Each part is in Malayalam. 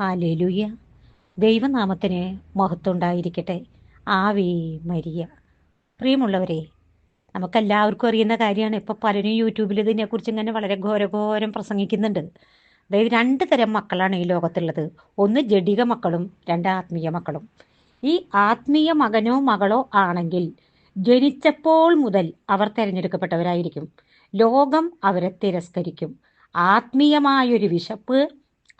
ഹാലേലുയ. ദൈവനാമത്തിന് മഹത്വമുണ്ടായിരിക്കട്ടെ. Ave Maria. പ്രിയമുള്ളവരെ നമുക്കെല്ലാവർക്കും അറിയുന്ന കാര്യമാണ്. ഇപ്പോൾ പലരും യൂട്യൂബിൽ ഇതിനെക്കുറിച്ച് ഇങ്ങനെ വളരെ ഘോരഘോരം പ്രസംഗിക്കുന്നുണ്ട്. അതായത് രണ്ട് തരം മക്കളാണ് ഈ ലോകത്തുള്ളത്. ഒന്ന് ജഡിക മക്കളും രണ്ട് ആത്മീയ മക്കളും. ഈ ആത്മീയ മകനോ മകളോ ആണെങ്കിൽ ജനിച്ചപ്പോൾ മുതൽ അവർ തിരഞ്ഞെടുക്കപ്പെട്ടവരായിരിക്കും. ലോകം അവരെ തിരസ്കരിക്കും. ആത്മീയമായൊരു വിശപ്പ്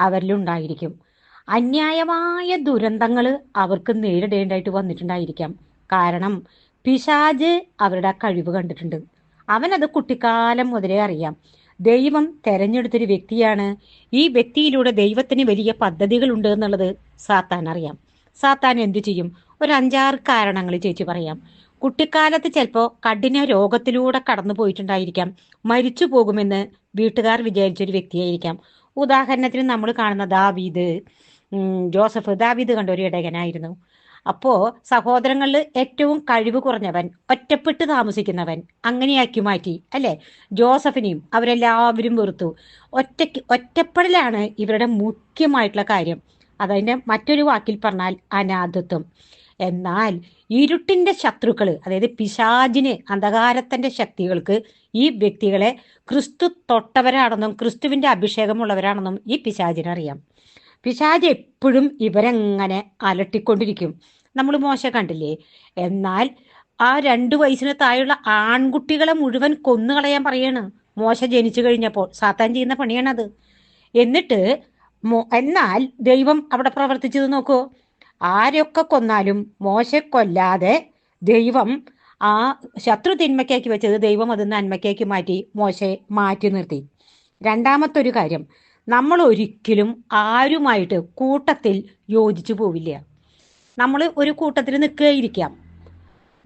അവരിലുണ്ടായിരിക്കും. അന്യായമായ ദുരന്തങ്ങൾ അവർക്ക് നേരിടേണ്ടതായിട്ട് വന്നിട്ടുണ്ടായിരിക്കാം. കാരണം പിശാജ് അവരുടെ കഴിവ് കണ്ടിട്ടുണ്ട്. അവനത് കുട്ടിക്കാലം മുതലേ അറിയാം. ദൈവം തെരഞ്ഞെടുത്തൊരു വ്യക്തിയാണ്. ഈ വ്യക്തിയിലൂടെ ദൈവത്തിന് വലിയ പദ്ധതികളുണ്ട് എന്നുള്ളത് സാത്താൻ അറിയാം. സാത്താൻ എന്തു ചെയ്യും? ഒരു അഞ്ചാറ് കാരണങ്ങൾ ചേച്ചി പറയാം. കുട്ടിക്കാലത്ത് ചിലപ്പോൾ കഠിന രോഗത്തിലൂടെ കടന്നു പോയിട്ടുണ്ടായിരിക്കാം. മരിച്ചു പോകുമെന്ന് വീട്ടുകാർ വിചാരിച്ചൊരു വ്യക്തിയായിരിക്കാം. ഉദാഹരണത്തിന് നമ്മൾ കാണുന്ന ദാവീദ്. ജോസഫ് ദാവീദ് കണ്ട ഒരു ഇടയനായിരുന്നു. അപ്പോ സഹോദരങ്ങളിൽ ഏറ്റവും കഴിവ് കുറഞ്ഞവൻ ഒറ്റപ്പെട്ട് താമസിക്കുന്നവൻ അങ്ങനെയാക്കി മാറ്റി അല്ലെ? ജോസഫിനെയും അവരെല്ലാവരും വെറുത്തു. ഒറ്റയ്ക്ക് ഒറ്റപ്പെടലാണ് ഇവരുടെ മുഖ്യമായിട്ടുള്ള കാര്യം. അതതിന്റെ മറ്റൊരു വാക്കിൽ പറഞ്ഞാൽ അനാഥത്വം. എന്നാൽ ഇരുട്ടിന്റെ ശത്രുക്കൾ അതായത് പിശാജിന് അന്ധകാരത്തിന്റെ ശക്തികൾക്ക് ഈ വ്യക്തികളെ ക്രിസ്തു തൊട്ടവരാണെന്നും ക്രിസ്തുവിന്റെ അഭിഷേകമുള്ളവരാണെന്നും ഈ പിശാജിനറിയാം പിശാജ് എപ്പോഴും ഇവരെങ്ങനെ അലട്ടിക്കൊണ്ടിരിക്കും. നമ്മൾ മോശ കണ്ടില്ലേ? എന്നാൽ ആ രണ്ടു വയസ്സിന് താഴെയുള്ള ആൺകുട്ടികളെ മുഴുവൻ കൊന്നുകളയാൻ പറയാണ്. മോശ ജനിച്ചു കഴിഞ്ഞപ്പോൾ സാത്താൻ ചെയ്യുന്ന പണിയാണത്. എന്നിട്ട് എന്നാൽ ദൈവം അവിടെ പ്രവർത്തിച്ചത് നോക്കൂ. ആരൊക്കെ കൊന്നാലും മോശ കൊല്ലാതെ ദൈവം ആ ശത്രു തിന്മയ്ക്കാക്കി വെച്ചത് ദൈവം അത് നന്മയ്ക്കാക്കി മാറ്റി മോശയെ മാറ്റി നിർത്തി. രണ്ടാമത്തെ ഒരു കാര്യം നമ്മൾ ഒരിക്കലും ആരുമായിട്ട് കൂട്ടത്തിൽ യോജിച്ചു പോവില്ല. നമ്മൾ ഒരു കൂട്ടത്തിൽ നിൽക്കുകയായിരിക്കാം.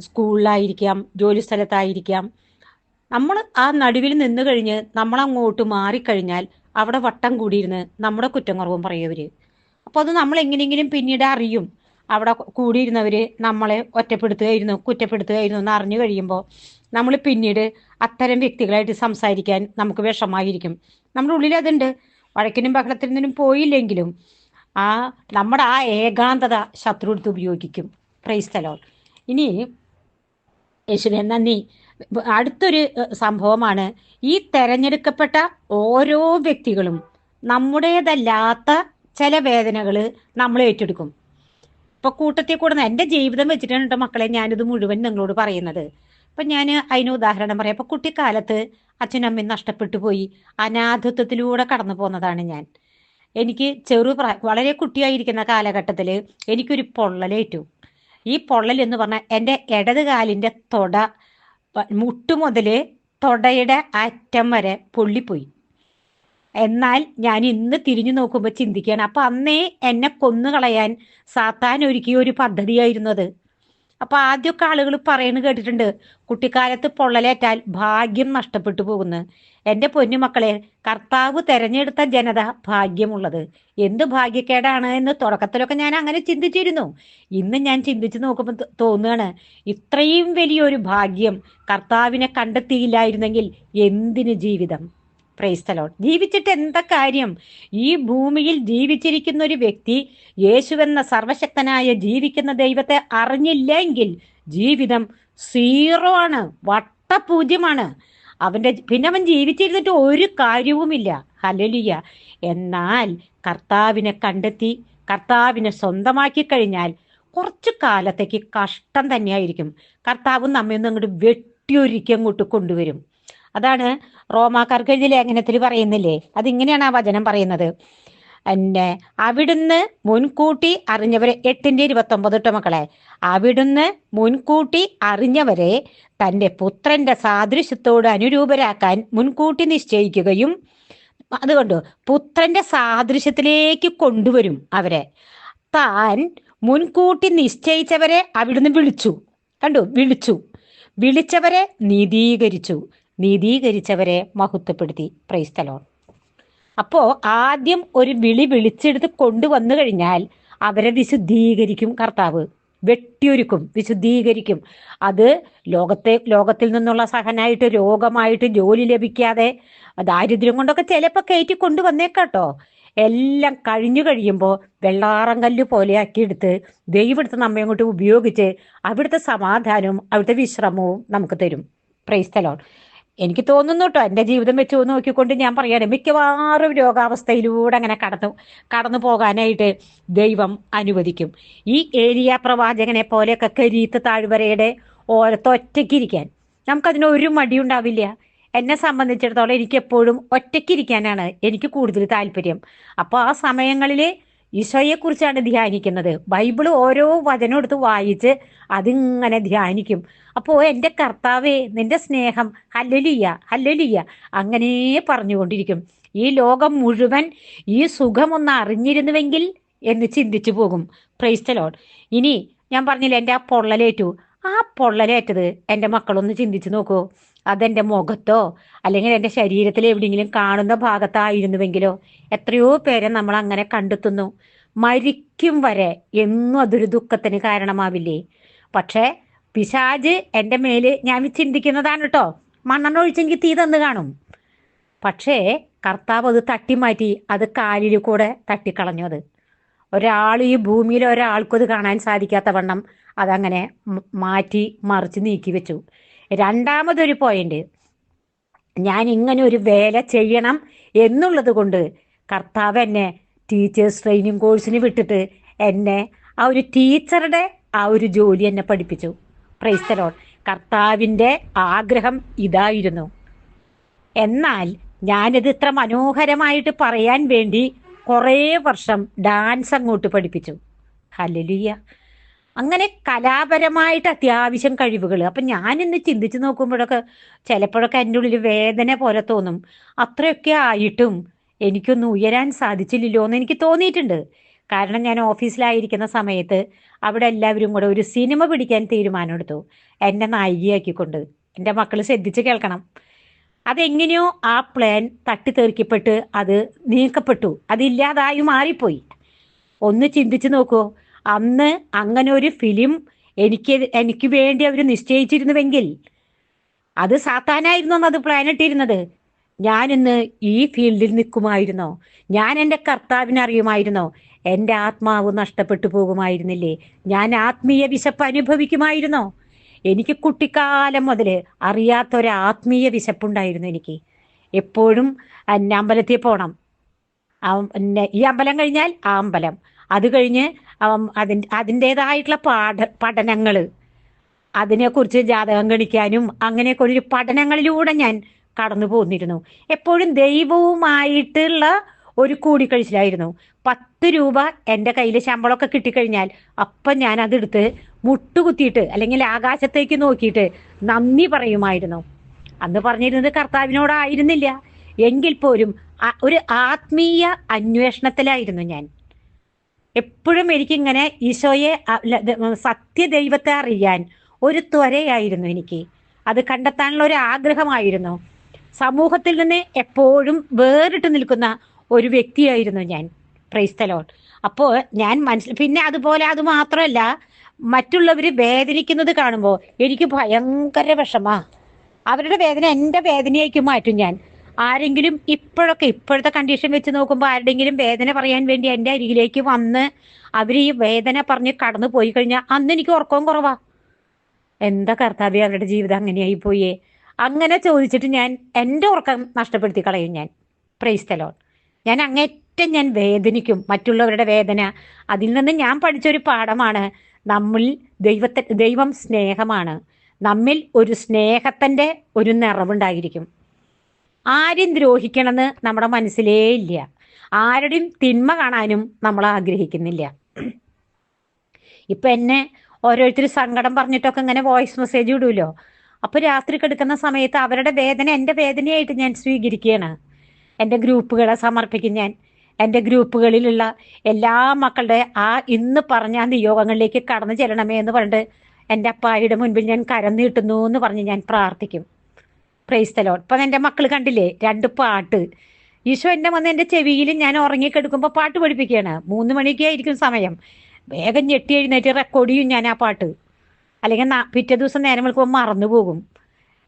സ്കൂളിലായിരിക്കാം ജോലി സ്ഥലത്തായിരിക്കാം നമ്മൾ ആ നടുവിൽ നിന്ന് കഴിഞ്ഞ് നമ്മൾ അങ്ങോട്ട് മാറിക്കഴിഞ്ഞാൽ അവിടെ വട്ടം കൂടിയിരുന്ന് നമ്മുടെ കുറ്റം കുറവും പറയവര് അപ്പോൾ അത് നമ്മൾ എങ്ങനെയെങ്കിലും പിന്നീട് അറിയും. അവിടെ കൂടിയിരുന്നവർ നമ്മളെ ഒറ്റപ്പെടുത്തുകയായിരുന്നു കുറ്റപ്പെടുത്തുകയായിരുന്നു എന്ന് അറിഞ്ഞു കഴിയുമ്പോൾ നമ്മൾ പിന്നീട് അത്തരം വ്യക്തികളായിട്ട് സംസാരിക്കാൻ നമുക്ക് വിഷമായിരിക്കും നമ്മുടെ ഉള്ളിൽ അതുണ്ട്. വഴക്കിനും ബഹളത്തിനും പോയില്ലെങ്കിലും ആ നമ്മുടെ ആ ഏകാന്തത ശത്രു എടുത്ത് ഉപയോഗിക്കും പ്രൈസ്തലോൾ ഇനി യേശുവെ നന്ദി. അടുത്തൊരു സംഭവമാണ് ഈ തെരഞ്ഞെടുക്കപ്പെട്ട ഓരോ വ്യക്തികളും നമ്മുടേതല്ലാത്ത ചില വേദനകൾ നമ്മൾ ഏറ്റെടുക്കും. ഇപ്പൊ കൂട്ടത്തിൽ കൂടുന്ന എന്റെ ജീവിതം വെച്ചിട്ടാണ് കേട്ടോ മക്കളെ ഞാനിത് മുഴുവൻ നിങ്ങളോട് പറയുന്നത്. ഇപ്പൊ ഞാൻ അതിന് ഉദാഹരണം പറയാം. ഇപ്പൊ കുട്ടിക്കാലത്ത് അച്ഛനും അമ്മയും നഷ്ടപ്പെട്ടു പോയി. അനാഥത്വത്തിലൂടെ കടന്നു പോന്നതാണ് ഞാൻ. എനിക്ക് ചെറു വളരെ കുട്ടിയായിരിക്കുന്ന കാലഘട്ടത്തിൽ എനിക്കൊരു പൊള്ളലേറ്റു. ഈ പൊള്ളൽ എന്ന് പറഞ്ഞാൽ എന്റെ ഇടത് കാലിന്റെ തൊട മുട്ടു മുതൽ തൊടയുടെ അറ്റം വരെ പൊള്ളിപ്പോയി. എന്നാൽ ഞാൻ ഇന്ന് തിരിഞ്ഞു നോക്കുമ്പോൾ ചിന്തിക്കുകയാണ്. അപ്പം അന്നേ എന്നെ കൊന്നു കളയാൻ സാത്താൻ ഒരുക്കിയ ഒരു പദ്ധതിയായിരുന്നു അത്. അപ്പൊ ആദ്യമൊക്കെ ആളുകൾ പറയുന്നത് കേട്ടിട്ടുണ്ട് കുട്ടിക്കാലത്ത് പൊള്ളലേറ്റാൽ ഭാഗ്യം നഷ്ടപ്പെട്ടു പോകുന്നു. എന്റെ പൊന്നുമക്കളെ കർത്താവ് തെരഞ്ഞെടുത്ത ജനത ഭാഗ്യമുള്ളത്. എന്ത് ഭാഗ്യക്കേടാണ് എന്ന് തുടക്കത്തിലൊക്കെ ഞാൻ അങ്ങനെ ചിന്തിച്ചിരുന്നു. ഇന്ന് ഞാൻ ചിന്തിച്ചു നോക്കുമ്പോൾ തോന്നുകയാണ് ഇത്രയും വലിയൊരു ഭാഗ്യം കർത്താവിനെ കണ്ടെത്തിയില്ലായിരുന്നെങ്കിൽ എന്തിന് ജീവിതം? പ്രൈസ്തലോൺ ജീവിച്ചിട്ട് എന്താ കാര്യം? ഈ ഭൂമിയിൽ ജീവിച്ചിരിക്കുന്ന ഒരു വ്യക്തി യേശുവെന്ന സർവശക്തനായ ജീവിക്കുന്ന ദൈവത്തെ അറിഞ്ഞില്ലെങ്കിൽ ജീവിതം സീറോ ആണ് വട്ടപൂജ്യമാണ്. അവന്റെ പിന്നെ അവൻ ജീവിച്ചിരുന്നിട്ട് ഒരു കാര്യവുമില്ല. ഹലലിയ എന്നാൽ കർത്താവിനെ കണ്ടെത്തി കർത്താവിനെ സ്വന്തമാക്കി കഴിഞ്ഞാൽ കുറച്ചു കാലത്തേക്ക് കഷ്ടം തന്നെയായിരിക്കും. കർത്താവ് നമ്മെ ഒന്ന് അങ്ങോട്ട് വെട്ടിയൊരിക്കും അങ്ങോട്ട് കൊണ്ടുവരും. അതാണ് റോമാക്കാർക്ക് എഴുതിയ ലേഖനത്തിൽ പറയുന്നില്ലേ? അതിങ്ങനെയാണ് ആ വചനം പറയുന്നത്. എന്നെ അവിടുന്ന് മുൻകൂട്ടി അറിഞ്ഞവരെ എട്ടിന്റെ ഇരുപത്തി ഒമ്പത് ഇട്ട മക്കളെ. അവിടുന്ന് മുൻകൂട്ടി അറിഞ്ഞവരെ തന്റെ പുത്രന്റെ സാദൃശ്യത്തോട് അനുരൂപരാക്കാൻ മുൻകൂട്ടി നിശ്ചയിക്കുകയും അതുകൊണ്ട് പുത്രന്റെ സാദൃശ്യത്തിലേക്ക് കൊണ്ടുവരും അവരെ. താൻ മുൻകൂട്ടി നിശ്ചയിച്ചവരെ അവിടുന്ന് വിളിച്ചു. കണ്ടു? വിളിച്ചു. വിളിച്ചവരെ നീതീകരിച്ചു. നീതീകരിച്ചവരെ മഹത്വപ്പെടുത്തി. പ്രൈസ്തലോൺ അപ്പോ ആദ്യം ഒരു വിളി വിളിച്ചെടുത്ത് കൊണ്ടുവന്നു കഴിഞ്ഞാൽ അവരെ വിശുദ്ധീകരിക്കും കർത്താവ്. വെട്ടിയൊരുക്കും വിശുദ്ധീകരിക്കും. അത് ലോകത്തെ ലോകത്തിൽ നിന്നുള്ള സഹനായിട്ട് രോഗമായിട്ട് ജോലി ലഭിക്കാതെ ദാരിദ്ര്യം കൊണ്ടൊക്കെ ചിലപ്പോൾ കയറ്റി കൊണ്ടുവന്നേക്കാട്ടോ എല്ലാം കഴിഞ്ഞു കഴിയുമ്പോൾ വെള്ളാറം കല്ല് പോലെയാക്കിയെടുത്ത് ദൈവടുത്ത് നമ്മെ അങ്ങോട്ട് ഉപയോഗിച്ച് അവിടുത്തെ സമാധാനവും അവിടുത്തെ വിശ്രമവും നമുക്ക് തരും. പ്രൈസ്തലോൺ എനിക്ക് തോന്നുന്നു കേട്ടോ എന്റെ ജീവിതം വെച്ച് നോക്കിക്കൊണ്ട് ഞാൻ പറയാനും മിക്കവാറും രോഗാവസ്ഥയിലൂടെ അങ്ങനെ കടന്നു കടന്നു പോകാനായിട്ട് ദൈവം അനുവദിക്കും. ഈ ഏരിയ പ്രവാചകനെ പോലെയൊക്കെ കരീത്ത് താഴ്വരയുടെ ഓരത്തൊറ്റയ്ക്കിരിക്കാൻ നമുക്കതിന് ഒരു മടിയുണ്ടാവില്ല എന്നെ സംബന്ധിച്ചിടത്തോളം എനിക്ക് എപ്പോഴും ഒറ്റയ്ക്കിരിക്കാനാണ് എനിക്ക് കൂടുതൽ താല്പര്യം. അപ്പോൾ ആ സമയങ്ങളിൽ ഈശോയെക്കുറിച്ചാണ് ധ്യാനിക്കുന്നത്. ബൈബിൾ ഓരോ വചനം എടുത്ത് വായിച്ച് അതിങ്ങനെ ധ്യാനിക്കും. അപ്പോൾ എന്റെ കർത്താവേ നിന്റെ സ്നേഹം ഹല്ലലിയ ഹല്ലലിയ അങ്ങനെ പറഞ്ഞുകൊണ്ടിരിക്കും. ഈ ലോകം മുഴുവൻ ഈ സുഖമൊന്ന് അറിഞ്ഞിരുന്നുവെങ്കിൽ എന്ന് ചിന്തിച്ചു പോകും. ക്രൈസ്റ്റലോൺ ഇനി ഞാൻ പറഞ്ഞില്ല എന്റെ ആ പൊള്ളലേറ്റു? ആ പൊള്ളലേറ്റത് എന്റെ മക്കളൊന്ന് ചിന്തിച്ചു നോക്കൂ. അതെന്റെ മുഖത്തോ അല്ലെങ്കിൽ എന്റെ ശരീരത്തിൽ എവിടെയെങ്കിലും കാണുന്ന ഭാഗത്തായിരുന്നുവെങ്കിലോ എത്രയോ പേരെ നമ്മൾ അങ്ങനെ കണ്ടെത്തുന്നു. മരിക്കും വരെ എന്നും അതൊരു ദുഃഖത്തിന് കാരണമാവില്ലേ? പക്ഷേ പിശാജ് എന്റെ മേൽ ഞാൻ ചിന്തിക്കുന്നതാണ് കേട്ടോ. മണ്ണെണ്ണ ഒഴിച്ചെങ്കിൽ തീ തന്നു കാണും. പക്ഷേ കർത്താവ് അത് തട്ടിമാറ്റി അത് കാലിൽ കൂടെ തട്ടിക്കളഞ്ഞു അത്. ഒരാൾ ഈ ഭൂമിയിൽ ഒരാൾക്കും അത് കാണാൻ സാധിക്കാത്ത വണ്ണം അതങ്ങനെ മാറ്റി മറിച്ച് നീക്കി വെച്ചു രണ്ടാമതൊരു പോയിന്റ് ഞാൻ ഇങ്ങനെ ഒരു വേല ചെയ്യണം എന്നുള്ളത് കൊണ്ട് കർത്താവ് എന്നെ ടീച്ചേഴ്സ് ട്രെയിനിങ് കോഴ്സിന് വിട്ടിട്ട് എന്നെ ആ ഒരു ടീച്ചറുടെ ആ ഒരു ജോലി എന്നെ പഠിപ്പിച്ചു. പ്രൈസ്തലോൺ കർത്താവിന്റെ ആഗ്രഹം ഇതായിരുന്നു. എന്നാൽ ഞാനിത് ഇത്ര മനോഹരമായിട്ട് പറയാൻ വേണ്ടി കുറേ വർഷം ഡാൻസ് അങ്ങോട്ട് പഠിപ്പിച്ചു. ഹല്ലേലൂയ അങ്ങനെ കലാപരമായിട്ട് അത്യാവശ്യം കഴിവുകൾ. അപ്പം ഞാനിന്ന് ചിന്തിച്ച് നോക്കുമ്പോഴൊക്കെ ചിലപ്പോഴൊക്കെ എന്റെ ഉള്ളിൽ വേദന പോലെ തോന്നും. അത്രയൊക്കെ ആയിട്ടും എനിക്കൊന്നും ഉയരാൻ സാധിച്ചില്ലല്ലോ എന്ന് എനിക്ക് തോന്നിയിട്ടുണ്ട്. കാരണം ഞാൻ ഓഫീസിലായിരിക്കുന്ന സമയത്ത് അവിടെ എല്ലാവരും കൂടെ ഒരു സിനിമ പിടിക്കാൻ തീരുമാനമെടുത്തു എന്നെ നായികയാക്കിക്കൊണ്ട്. എന്റെ മക്കൾ ശ്രദ്ധിച്ച് കേൾക്കണം. അതെങ്ങനെയോ ആ പ്ലാൻ തട്ടിത്തെറിക്കപ്പെട്ട് അത് നീക്കപ്പെട്ടു. അതില്ലാതായി മാറിപ്പോയി. ഒന്ന് ചിന്തിച്ച് നോക്കൂ. അന്ന് അങ്ങനെ ഒരു ഫിലിം എനിക്ക് എനിക്ക് വേണ്ടി അവർ നിശ്ചയിച്ചിരുന്നുവെങ്കിൽ അത് സാത്താനായിരുന്നു അന്ന് അത് പ്ലാൻ ഞാൻ ഇന്ന് ഈ ഫീൽഡിൽ നിൽക്കുമായിരുന്നോ? ഞാൻ എന്റെ കർത്താവിനെ അറിയുമായിരുന്നോ? എന്റെ ആത്മാവ് നഷ്ടപ്പെട്ടു പോകുമായിരുന്നില്ലേ? ഞാൻ ആത്മീയ വിശപ്പ് അനുഭവിക്കുമായിരുന്നോ? എനിക്ക് കുട്ടിക്കാലം മുതൽ അറിയാത്തൊരു ആത്മീയ വിശപ്പുണ്ടായിരുന്നു എനിക്ക്. എപ്പോഴും അമ്പലത്തിൽ പോകണം ഈ അമ്പലം കഴിഞ്ഞാൽ ആ അമ്പലം. അത് കഴിഞ്ഞ് അതിന്റെ അതിന്റെതായിട്ടുള്ള പാഠ പഠനങ്ങൾ അതിനെക്കുറിച്ച് ജാതകം ഗണിക്കാനും അങ്ങനെയൊക്കെ ഒരു പഠനങ്ങളിലൂടെ ഞാൻ കടന്നു പോന്നിരുന്നു. എപ്പോഴും ദൈവവുമായിട്ടുള്ള ഒരു കൂടിക്കഴിച്ചിലായിരുന്നു. പത്ത് രൂപ എന്റെ കയ്യിൽ ശമ്പളമൊക്കെ കിട്ടിക്കഴിഞ്ഞാൽ അപ്പം ഞാൻ അതെടുത്ത് മുട്ടുകുത്തിയിട്ട് അല്ലെങ്കിൽ ആകാശത്തേക്ക് നോക്കിയിട്ട് നന്ദി പറയുമായിരുന്നു. അന്ന് പറഞ്ഞിരുന്നത് കർത്താവിനോടായിരുന്നില്ല. എങ്കിൽ പോലും ഒരു ആത്മീയ അന്വേഷണത്തിലായിരുന്നു ഞാൻ. എപ്പോഴും എനിക്കിങ്ങനെ ഈശോയെ സത്യദൈവത്തെ അറിയാൻ ഒരു ത്വരയായിരുന്നു എനിക്ക്. അത് കണ്ടെത്താനുള്ള ഒരു ആഗ്രഹമായിരുന്നു. സമൂഹത്തിൽ നിന്ന് എപ്പോഴും വേറിട്ട് നിൽക്കുന്ന ഒരു വ്യക്തിയായിരുന്നു ഞാൻ. പ്രൈസ്തലോൺ അപ്പോൾ ഞാൻ മനസ്സിൽ പിന്നെ അതുപോലെ അത് മാത്രമല്ല മറ്റുള്ളവർ വേദനിക്കുന്നത് കാണുമ്പോൾ എനിക്ക് ഭയങ്കര വിഷമാ. അവരുടെ വേദന എന്റെ വേദനയാക്കി മാറ്റും ഞാൻ. ആരെങ്കിലും ഇപ്പോഴൊക്കെ ഇപ്പോഴത്തെ കണ്ടീഷൻ വെച്ച് നോക്കുമ്പോൾ ആരുടെങ്കിലും വേദന പറയാൻ വേണ്ടി എന്റെ അരികിലേക്ക് വന്ന് അവർ ഈ വേദന പറഞ്ഞ് കടന്നു പോയി കഴിഞ്ഞാൽ അന്ന് എനിക്ക് ഉറക്കവും കുറവാ. എന്താ കർത്താവ്യ അവരുടെ ജീവിതം അങ്ങനെയായി പോയേ. അങ്ങനെ ചോദിച്ചിട്ട് ഞാൻ എന്റെ ഉറക്കം നഷ്ടപ്പെടുത്തി കളയും ഞാൻ. പ്രൈസ്തലോൺ ഞാൻ അങ്ങേറ്റം ഞാൻ വേദനിക്കും. മറ്റുള്ളവരുടെ വേദന. അതിൽ നിന്ന് ഞാൻ പഠിച്ചൊരു പാഠമാണ് നമ്മിൽ ദൈവത്തെ ദൈവം സ്നേഹമാണ്. നമ്മിൽ ഒരു സ്നേഹത്തിന്റെ ഒരു നിറവുണ്ടായിരിക്കും. ആരും ദ്രോഹിക്കണമെന്ന് നമ്മുടെ മനസ്സിലേ ഇല്ല. ആരുടെയും തിന്മ കാണാനും നമ്മൾ ആഗ്രഹിക്കുന്നില്ല. ഇപ്പൊ എന്നെ ഓരോരുത്തർ സങ്കടം പറഞ്ഞിട്ടൊക്കെ ഇങ്ങനെ വോയിസ് മെസ്സേജ് ഇടുമല്ലോ അപ്പൊ രാത്രി കിടക്കുന്ന സമയത്ത് അവരുടെ വേദന എന്റെ വേദനയായിട്ട് ഞാൻ സ്വീകരിക്കുകയാണ്. എന്റെ ഗ്രൂപ്പുകളെ സമർപ്പിക്കും ഞാൻ. എന്റെ ഗ്രൂപ്പുകളിലുള്ള എല്ലാ മക്കളുടെ ആ ഇന്ന് പറഞ്ഞ നിയോഗങ്ങളിലേക്ക് കടന്നു ചെല്ലണമേ എന്ന് പറഞ്ഞിട്ട് എന്റെ അപ്പായുടെ മുൻപിൽ ഞാൻ കരം നീട്ടുന്നു എന്ന് പറഞ്ഞ് ഞാൻ പ്രാർത്ഥിക്കും. പ്രൈസ് തലോൺ ഇപ്പം എന്റെ മക്കൾ കണ്ടില്ലേ? രണ്ട് പാട്ട്. ഈശോ എന്നെ വന്ന് എന്റെ ചെവിയിൽ ഞാൻ ഉറങ്ങിക്കെടുക്കുമ്പോൾ പാട്ട് പഠിപ്പിക്കുകയാണ്. മൂന്ന് മണിക്കേ ആയിരിക്കും സമയം. വേഗം ഞെട്ടി എഴുന്നേറ്റ് റെക്കോർഡ് ചെയ്യും ഞാൻ ആ പാട്ട്. അല്ലെങ്കിൽ പിറ്റേ ദിവസം നേരം വിളിക്കുമ്പോൾ മറന്നു പോകും.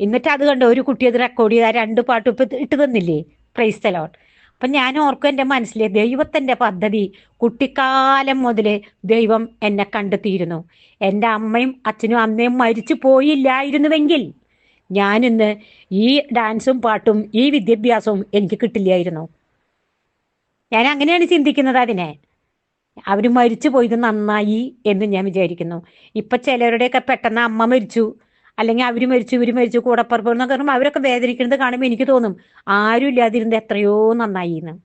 എന്നിട്ട് അത് കണ്ടോ? ഒരു കുട്ടി അത് റെക്കോർഡ് ചെയ്താൽ രണ്ട് പാട്ട് ഇപ്പം ഇട്ട് തന്നില്ലേ? പ്രൈസ് തലോൺ അപ്പം അപ്പം ഞാൻ ഓർക്കും എന്റെ മനസ്സിൽ ദൈവത്തിന്റെ പദ്ധതി. കുട്ടിക്കാലം മുതൽ ദൈവം എന്നെ കണ്ടെത്തിയിരുന്നു. എന്റെ അമ്മയും അച്ഛനും അമ്മയും മരിച്ചു പോയില്ലായിരുന്നുവെങ്കിൽ ഞാനിന്ന് ഈ ഡാൻസും പാട്ടും ഈ വിദ്യാഭ്യാസവും എനിക്ക് കിട്ടില്ലായിരുന്നു. ഞാൻ അങ്ങനെയാണ് ചിന്തിക്കുന്നത് അതിനെ. അവർ മരിച്ചു പോയത് നന്നായി എന്ന് ഞാൻ വിചാരിക്കുന്നു. ഇപ്പം ചിലരുടെയൊക്കെ പെട്ടെന്ന് അമ്മ മരിച്ചു അല്ലെങ്കിൽ അവർ മരിച്ചു ഇവർ മരിച്ചു കൂടപ്പുറപ്പ് എന്നൊക്കെ പറയുമ്പോൾ അവരൊക്കെ വേദനിക്കുന്നത് കാണുമ്പോൾ എനിക്ക് തോന്നും ആരും ഇല്ലാതിരുന്നത് എത്രയോ നന്നായി എന്ന്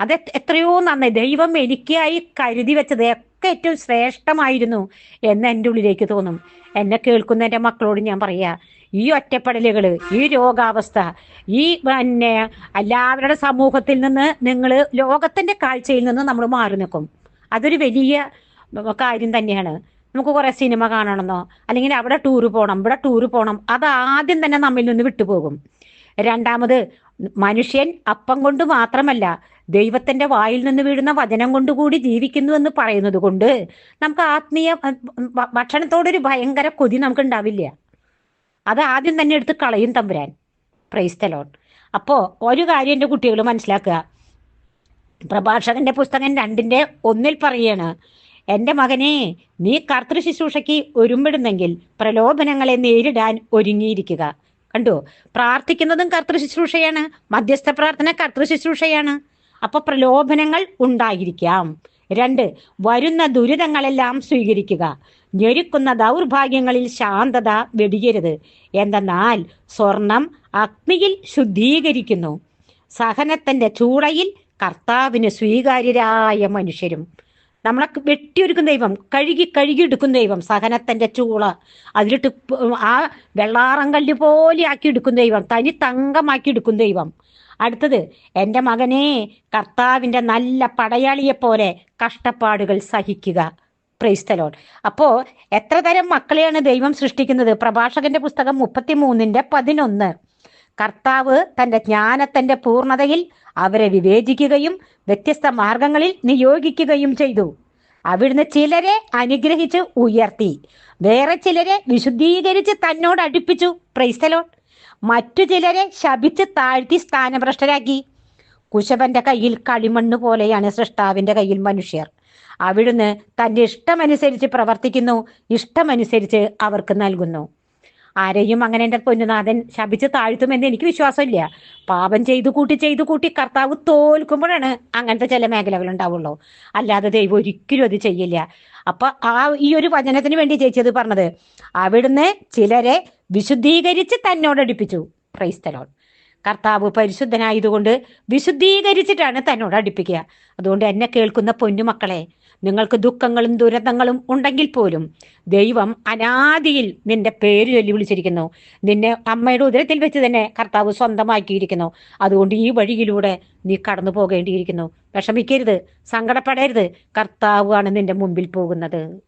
അത് എത്ര- എത്രയോ നന്നായി. ദൈവം എനിക്കായി കരുതി വെച്ചത് ഒക്കെ ഏറ്റവും ശ്രേഷ്ഠമായിരുന്നു എന്ന് എന്റെ ഉള്ളിലേക്ക് തോന്നും. എന്നെ കേൾക്കുന്ന എന്റെ മക്കളോട് ഞാൻ പറയാ ഈ ഒറ്റപ്പെടലുകൾ ഈ രോഗാവസ്ഥ ഈ പിന്നെ എല്ലാവരുടെ സമൂഹത്തിൽ നിന്ന് നിങ്ങൾ ലോകത്തിന്റെ കാഴ്ചയിൽ നിന്ന് നമ്മൾ മാറി നിൽക്കും. അതൊരു വലിയ കാര്യം തന്നെയാണ്. നമുക്ക് കുറേ സിനിമ കാണണമെന്നോ അല്ലെങ്കിൽ അവിടെ ടൂറ് പോകണം ഇവിടെ ടൂറ് പോകണം അത് ആദ്യം തന്നെ നമ്മിൽ നിന്ന് വിട്ടുപോകും. രണ്ടാമത് മനുഷ്യൻ അപ്പം കൊണ്ട് മാത്രമല്ല ദൈവത്തിന്റെ വായിൽ നിന്ന് വീഴുന്ന വചനം കൊണ്ടുകൂടി ജീവിക്കുന്നു എന്ന് പറയുന്നത് കൊണ്ട് നമുക്ക് ആത്മീയ ഭക്ഷണത്തോടൊരു ഭയങ്കര കൊതി നമുക്ക് ഉണ്ടാവില്ല അത് ആദ്യം തന്നെ എടുത്ത് കളയും തമ്പുരാൻ. പ്രൈസ്തലോൺ അപ്പോ ഒരു കാര്യം എന്റെ കുട്ടികൾ മനസ്സിലാക്കുക. പ്രഭാഷകന്റെ പുസ്തകം രണ്ടിന്റെ ഒന്നിൽ പറയാണ് എന്റെ മകനെ നീ കർത്തൃ ശുശ്രൂഷയ്ക്ക് ഒരുമ്പിടുന്നെങ്കിൽ പ്രലോഭനങ്ങളെ നേരിടാൻ ഒരുങ്ങിയിരിക്കുക. കണ്ടു? പ്രാർത്ഥിക്കുന്നതും കർത്തൃ ശുശ്രൂഷയാണ്. മധ്യസ്ഥ പ്രാർത്ഥന കർത്തൃ ശുശ്രൂഷയാണ്. അപ്പൊ പ്രലോഭനങ്ങൾ ഉണ്ടായിരിക്കാം. രണ്ട് വരുന്ന ദുരിതങ്ങളെല്ലാം സ്വീകരിക്കുക. ഞെരുക്കുന്ന ദൗർഭാഗ്യങ്ങളിൽ ശാന്തത വെടിയരുത്. എന്തെന്നാൽ സ്വർണം അഗ്നിയിൽ ശുദ്ധീകരിക്കുന്നു. സഹനത്തിന്റെ ചൂളയിൽ കർത്താവിന് സ്വീകാര്യരായ മനുഷ്യരും. നമ്മളെ വെട്ടിയൊരുക്കുന്ന ദൈവം കഴുകി കഴുകി എടുക്കുന്ന ദൈവം സഹനത്തിന്റെ ചൂള അതിലിട്ട് ആ വെള്ളാറം കല്ല് പോലെ ആക്കി എടുക്കുന്ന ദൈവം തനി തങ്കമാക്കി എടുക്കുന്ന ദൈവം. അടുത്തത് എന്റെ മകനെ കർത്താവിന്റെ നല്ല പടയാളിയെ പോലെ കഷ്ടപ്പാടുകൾ സഹിക്കുക. പ്രൈസ്തലോൺ അപ്പോൾ എത്ര തരം മക്കളെയാണ് ദൈവം സൃഷ്ടിക്കുന്നത്? പ്രഭാഷകന്റെ പുസ്തകം മുപ്പത്തി മൂന്നിന്റെ പതിനൊന്ന്. കർത്താവ് തന്റെ ജ്ഞാനത്തിന്റെ പൂർണതയിൽ അവരെ വിവേചിക്കുകയും വ്യത്യസ്ത മാർഗങ്ങളിൽ നിയോഗിക്കുകയും ചെയ്തു. അവിടുന്ന് ചിലരെ അനുഗ്രഹിച്ച് ഉയർത്തി. വേറെ ചിലരെ വിശുദ്ധീകരിച്ച് തന്നോട് അടുപ്പിച്ചു. പ്രൈസ്തലോൺ മറ്റു ചിലരെ ശപിച്ച് താഴ്ത്തി സ്ഥാനഭ്രഷ്ടരാക്കി. കുശവന്റെ കയ്യിൽ കളിമണ്ണ് പോലെയാണ് സൃഷ്ടാവിന്റെ കയ്യിൽ മനുഷ്യർ. അവിടുന്ന് തന്റെ ഇഷ്ടമനുസരിച്ച് പ്രവർത്തിക്കുന്നു ഇഷ്ടമനുസരിച്ച് അവർക്ക് നൽകുന്നു. ആരെയും അങ്ങനെ എന്റെ പൊന്നുനാഥൻ ശപിച്ച് താഴ്ത്തുമെന്ന് എനിക്ക് വിശ്വാസമില്ല. പാപം ചെയ്തു കൂട്ടി ചെയ്തു കൂട്ടി കർത്താവ് തോൽക്കുമ്പോഴാണ് അങ്ങനത്തെ ചില മേഖലകൾ ഉണ്ടാവുള്ളൂ. അല്ലാതെ ദൈവം ഒരിക്കലും അത് ചെയ്യില്ല. അപ്പൊ ആ ഈ ഒരു വചനത്തിന് വേണ്ടി ചേച്ചത് പറഞ്ഞത്. അവിടുന്ന് ചിലരെ വിശുദ്ധീകരിച്ച് തന്നോട് തന്നോടടുപ്പിച്ചു ക്രൈസ്തലോൺ കർത്താവ് പരിശുദ്ധനായതുകൊണ്ട് വിശുദ്ധീകരിച്ചിട്ടാണ് തന്നോട് അടുപ്പിക്കുക. അതുകൊണ്ട് എന്നെ കേൾക്കുന്ന പൊന്നുമക്കളെ നിങ്ങൾക്ക് ദുഃഖങ്ങളും ദുരന്തങ്ങളും ഉണ്ടെങ്കിൽ പോലും ദൈവം അനാദിയിൽ നിന്റെ പേര് ചൊല്ലി വിളിച്ചിരിക്കുന്നു. നിന്നെ അമ്മയുടെ ഉദരത്തിൽ വെച്ച് തന്നെ കർത്താവ് സ്വന്തമാക്കിയിരിക്കുന്നു. അതുകൊണ്ട് ഈ വഴിയിലൂടെ നീ കടന്നു പോകേണ്ടിയിരിക്കുന്നു. വിഷമിക്കരുത് സങ്കടപ്പെടരുത്. കർത്താവാണ് നിന്റെ മുമ്പിൽ പോകുന്നത്.